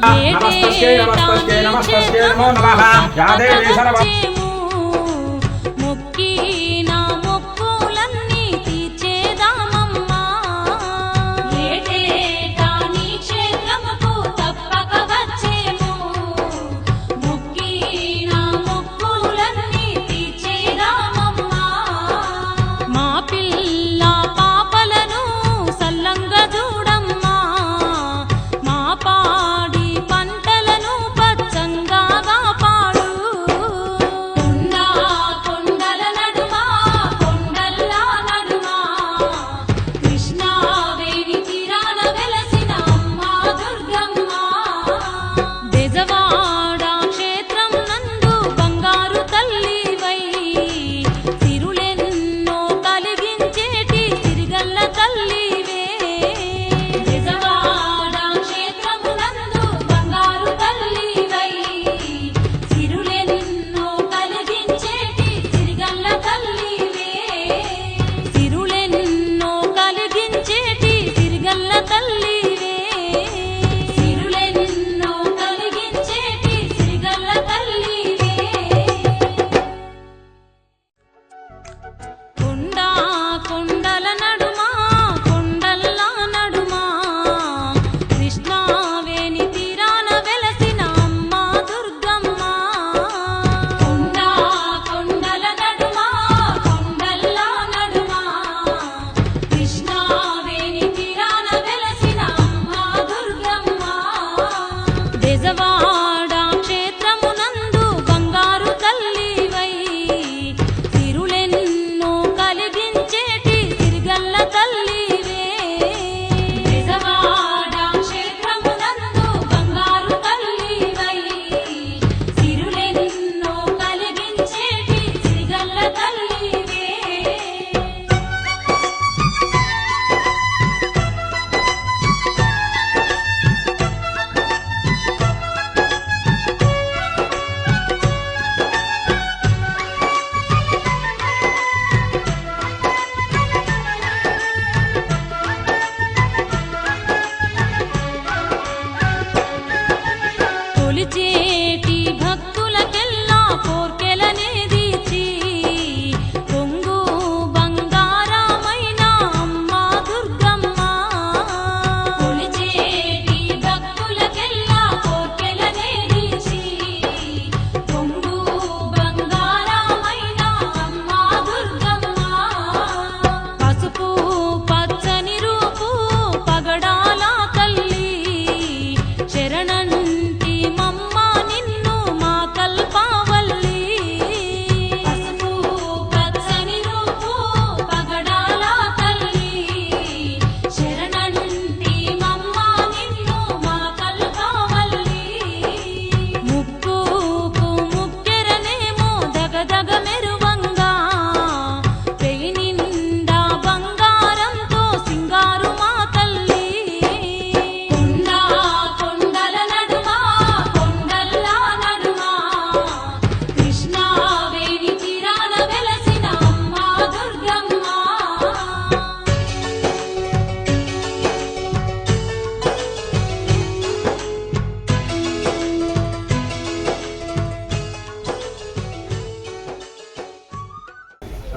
నమస్తే నమస్తే నమస్తే నమో నమ. యాదేవి సర్వ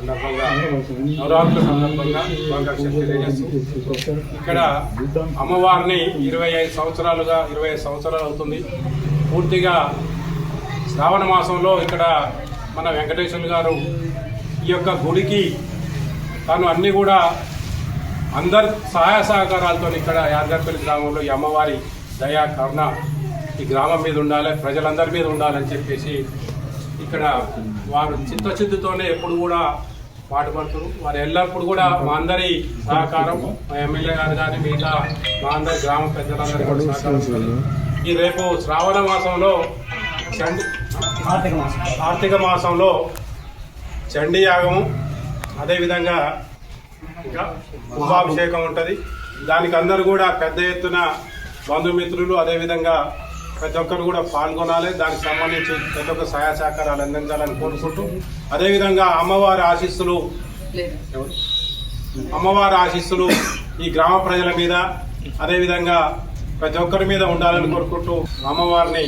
సందర్భంగా నవరాత్రుల సందర్భంగా తెలియజేస్తూ ఇక్కడ అమ్మవారిని ఇరవై ఐదు సంవత్సరాలుగా ఇరవై ఐదు సంవత్సరాలు అవుతుంది. పూర్తిగా శ్రావణ మాసంలో ఇక్కడ మన వెంకటేశ్వర గారు ఈ యొక్క గుడికి తాను అన్ని కూడా అందరి సహాయ సహకారాలతో ఇక్కడ యాదగర్పల్లి గ్రామంలో ఈ అమ్మవారి దయా కరుణ ఈ గ్రామం మీద ఉండాలి ప్రజలందరి మీద ఉండాలని చెప్పేసి ఇక్కడ వారు చిత్తశుద్ధితోనే ఎప్పుడు కూడా పాటుపడుతున్నారు వారు ఎల్లప్పుడు కూడా మా అందరి సహకారం మా ఎమ్మెల్యే గారు కానీ మిగతా మా అందరి గ్రామ పెద్దలందరి కూడా సహకారం. ఈ రేపు శ్రావణ మాసంలో కార్తీక మాసంలో చండీ యాగము అదేవిధంగా ఇంకా కుంభాభిషేకం ఉంటుంది దానికి అందరూ కూడా పెద్ద ఎత్తున బంధుమిత్రులు అదేవిధంగా ప్రతి ఒక్కరు కూడా పాల్గొనాలి దానికి సంబంధించి ప్రతి ఒక్క సహాయ సహకారాలు అందించాలని కోరుకుంటూ అదేవిధంగా అమ్మవారి ఆశీస్సులు? అమ్మవారి ఆశీస్సులు ఈ గ్రామ ప్రజల మీద అదేవిధంగా ప్రతి ఒక్కరి మీద ఉండాలని కోరుకుంటూ అమ్మవారిని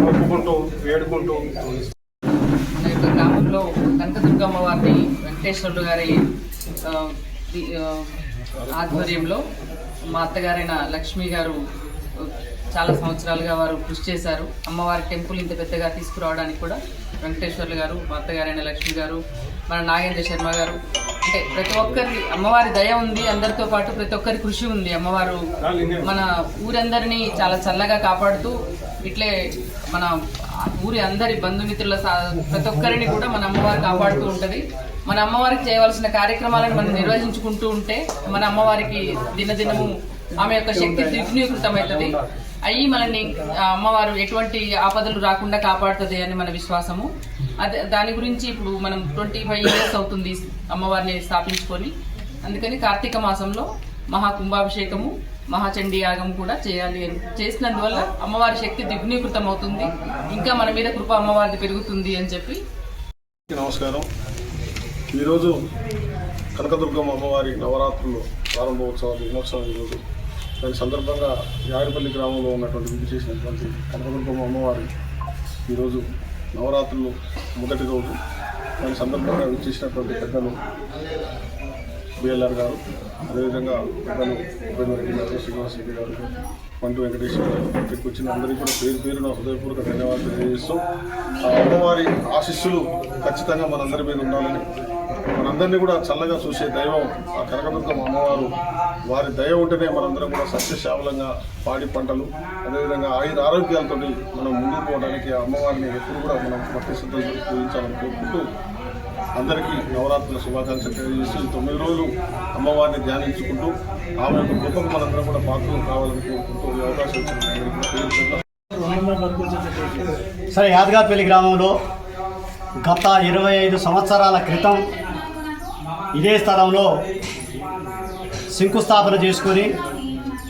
మొక్కుకుంటూ వేడుకుంటూ మన యొక్క గ్రామంలో కనకదుర్గమ్మ వారిని వెంకటేశ్వరుడు గారి ఆధ్వర్యంలో మా అత్తగారైన లక్ష్మి గారు చాలా సంవత్సరాలుగా వారు కృషి చేశారు. అమ్మవారి టెంపుల్ ఇంత పెద్దగా తీసుకురావడానికి కూడా వెంకటేశ్వర్లు గారు మా అత్తగారైన లక్ష్మి గారు మన నాగేంద్ర శర్మ గారు అంటే ప్రతి ఒక్కరి అమ్మవారి దయ ఉంది అందరితో పాటు ప్రతి ఒక్కరి కృషి ఉంది. అమ్మవారు మన ఊరందరినీ చాలా చల్లగా కాపాడుతూ ఇట్లే మన ఊరి అందరి బంధుమిత్రుల సా- ప్రతి ఒక్కరిని కూడా మన అమ్మవారు కాపాడుతూ ఉంటుంది. మన అమ్మవారికి చేయవలసిన కార్యక్రమాలను మనం నిర్వహించుకుంటూ ఉంటే మన అమ్మవారికి దినదినము ఆమె యొక్క శక్తి ద్విగుణీకృతమవుతుంది అవి మనల్ని అమ్మవారు ఎటువంటి ఆపదలు రాకుండా కాపాడుతుంది అని మన విశ్వాసము. అదే దాని గురించి ఇప్పుడు మనం ట్వంటీ ఫైవ్ ఇయర్స్ అవుతుంది అమ్మవారిని స్థాపించుకొని. అందుకని కార్తీక మాసంలో మహా కుంభాభిషేకము మహాచండీ యాగం కూడా చేయాలి అని. చేసినందువల్ల అమ్మవారి శక్తి దిగ్నీకృతం అవుతుంది. ఇంకా మన మీద కృప అమ్మవారిది పెరుగుతుంది అని చెప్పి. నమస్కారం. ఈరోజు కనకదుర్గమ్మ అమ్మవారి నవరాత్రులు ప్రారంభోత్సవాలు దినోత్సవం ఈరోజు. దాని సందర్భంగా యాగపల్లి గ్రామంలో ఉన్నటువంటి విధి చేసినటువంటి కనకదుర్గమ్మ అమ్మవారి ఈరోజు నవరాత్రులు మొదటి రోజు. దాని సందర్భంగా విచ్చేసినటువంటి పెద్దలు బిఎల్ఆర్ గారు అదేవిధంగా పెద్దలు ఉపేంద్రెడ్డి గారు శ్రీనివాస్ రెడ్డి గారు పంటు వెంకటేశ్వర గారు ఇక్కడికి వచ్చిన అందరికీ కూడా పేరు పేరున హృదయపూర్వక ధన్యవాదాలు తెలియజేస్తూ ఆ అమ్మవారి ఆశీస్సులు ఖచ్చితంగా మనందరి మీద ఉండాలని మనందరినీ కూడా చల్లగా చూసే దైవం ఆ కనకదుర్గమ్మ అమ్మవారు వారి దయ ఉంటేనే మనందరం కూడా సస్యశ్యామలంగా పాడి పంటలు. అదేవిధంగా ఆయుధ ఆరోగ్యాలతో మనం ముందుకు పోవడానికి ఆ అమ్మవారిని ఎప్పుడు కూడా మనం భక్తి శ్రద్ధలు పూజించాలని కోరుకుంటూ అందరికీ నవరాత్రుల శుభాకాంక్షలు తెలియజేసి తొమ్మిది రోజులు అమ్మవారిని ధ్యానించుకుంటూ ఆమె యొక్క గొప్పకు మనందరం కూడా పాత్రలు కావాలని కోరుకుంటూ ఈ అవకాశం ఇచ్చిన సరే యాదగాపల్లి గ్రామంలో గత ఇరవై ఐదు సంవత్సరాల క్రితం ఇదే స్థలంలో శంకుస్థాపన చేసుకొని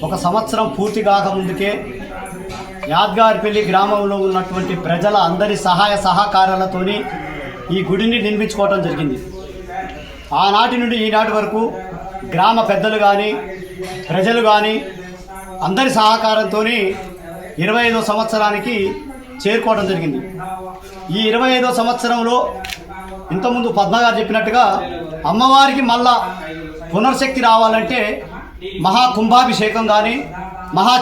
ఒక సంవత్సరం పూర్తి కాకముందుకే యాద్గారిపల్లి గ్రామంలో ఉన్నటువంటి ప్రజల అందరి సహాయ సహకారాలతోని ఈ గుడిని నిర్మించుకోవటం జరిగింది. ఆనాటి నుండి ఈనాటి వరకు గ్రామ పెద్దలు కానీ ప్రజలు కానీ అందరి సహకారంతో ఇరవై ఐదో సంవత్సరానికి చేరుకోవడం జరిగింది. ఈ ఇరవై ఐదో సంవత్సరంలో ఇంతకుముందు పద్మగారు చెప్పినట్టుగా అమ్మవారికి మళ్ళా పునర్శక్తి రావాలంటే మహా కుంభాభిషేకం కానీ మహా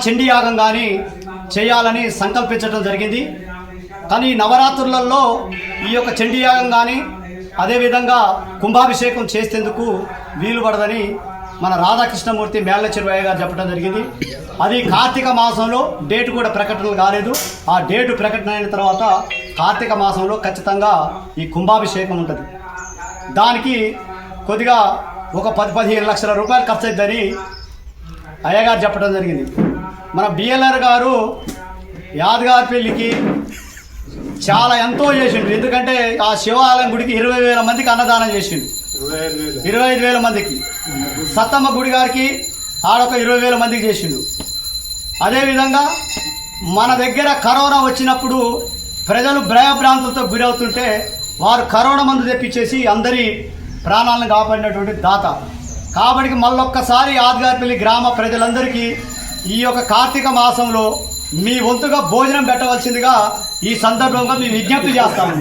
కానీ చేయాలని సంకల్పించడం జరిగింది. కానీ నవరాత్రులలో ఈ యొక్క చండీయాగం కానీ అదేవిధంగా కుంభాభిషేకం చేసేందుకు వీలు పడదని మన రాధాకృష్ణమూర్తి మేళ్ళ చెరువయ్య గారు చెప్పడం జరిగింది. అది కార్తీక మాసంలో డేట్ కూడా ప్రకటన కాలేదు. ఆ డేటు ప్రకటన అయిన తర్వాత కార్తీక మాసంలో ఖచ్చితంగా ఈ కుంభాభిషేకం ఉంటుంది. దానికి కొద్దిగా ఒక పది పదిహేను లక్షల రూపాయలు ఖర్చు అవుతుందని అయ్యగారు చెప్పడం జరిగింది. మన బిఎల్ఆర్ గారు యాదగారి పెళ్ళికి చాలా ఎంతో చేసిండు. ఎందుకంటే ఆ శివాలయం గుడికి ఇరవై వేల మందికి అన్నదానం చేసిండు. ఇరవై ఐదు వేల మందికి. సత్తమ్మ గుడి గారికి ఆడొక ఇరవై వేల మందికి చేసిండు. అదేవిధంగా మన దగ్గర కరోనా వచ్చినప్పుడు ప్రజలు భయభ్రాంతులతో గురవుతుంటే వారు కరోనా మందు తెప్పించేసి అందరి ప్రాణాలను కాపాడినటువంటి దాత. కాబట్టి మళ్ళొక్కసారి ఆదిగారిపల్లి గ్రామ ప్రజలందరికీ ఈ యొక్క కార్తీక మాసంలో మీ వంతుగా భోజనం పెట్టవలసిందిగా ఈ సందర్భంగా మేము విజ్ఞప్తి చేస్తాము.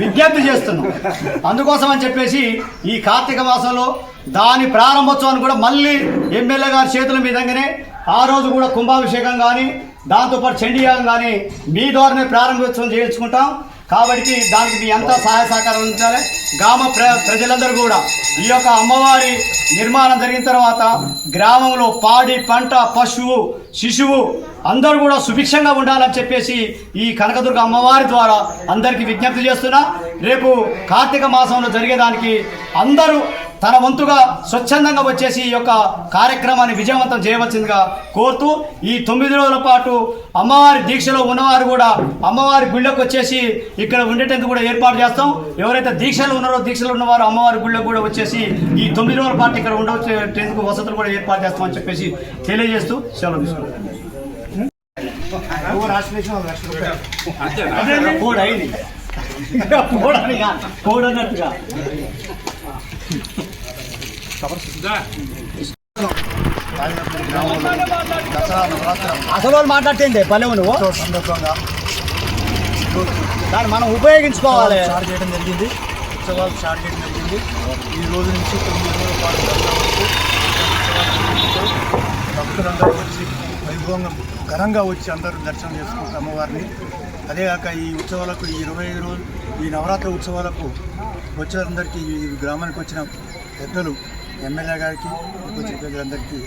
విజ్ఞప్తి చేస్తున్నాం. అందుకోసం అని చెప్పేసి ఈ కార్తీక మాసంలో దాని ప్రారంభోత్సవాన్ని కూడా మళ్ళీ ఎమ్మెల్యే గారి చేతుల మీదంగానే ఆ రోజు కూడా కుంభాభిషేకం కానీ దాంతోపాటు చండీయాగం కానీ మీ ద్వారానే ప్రారంభోత్సవం చేయించుకుంటాం. కాబట్టి దానికి మీ అంతా సహాయ సహకారం ఉంచాలి గ్రామ ప్ర ప్రజలందరూ కూడా ఈ యొక్క అమ్మవారి నిర్మాణం జరిగిన తర్వాత గ్రామంలో పాడి పంట పశువు శిశువు అందరూ కూడా సుభిక్షంగా ఉండాలని చెప్పేసి ఈ కనకదుర్గ అమ్మవారి ద్వారా అందరికీ విజ్ఞప్తి చేస్తున్నా. రేపు కార్తీక మాసంలో జరిగేదానికి అందరూ తన వంతుగా స్వచ్ఛందంగా వచ్చేసి ఈ యొక్క కార్యక్రమాన్ని విజయవంతం చేయవలసిందిగా కోరుతూ ఈ తొమ్మిది రోజుల పాటు అమ్మవారి దీక్షలో ఉన్నవారు కూడా అమ్మవారి గుళ్ళకు వచ్చేసి ఇక్కడ ఉండేటందుకు కూడా ఏర్పాటు చేస్తాం. ఎవరైతే దీక్షలు ఉన్నారో దీక్షలు ఉన్నవారు అమ్మవారి గుళ్ళకు కూడా వచ్చేసి ఈ తొమ్మిది రోజుల పాటు ఇక్కడ ఉండవచ్చేందుకు వసతులు కూడా ఏర్పాటు చేస్తామని చెప్పేసి తెలియజేస్తూ సెలవు అసలు వాళ్ళు మాట్లాడితే పల్లెవు నువ్వు సందర్భంగా దాన్ని మనం ఉపయోగించుకోవాలి. స్టార్ట్ చేయడం జరిగింది. ఉత్సవాలు స్టార్ట్ చేయడం జరిగింది. ఈ రోజు నుంచి తొమ్మిది రోజుల పాటు భక్తులందరూ వచ్చి వైభవంగా ఘనంగా వచ్చి అందరూ దర్శనం చేసుకుంటారు అమ్మవారిని. అదేగాక ఈ ఉత్సవాలకు ఈ ఇరవై రోజు రోజులు ఈ నవరాత్రి ఉత్సవాలకు వచ్చేందరికీ ఈ గ్రామానికి వచ్చిన పెద్దలు ఎమ్మెల్యే గారికి వచ్చిన పెద్దలందరికీ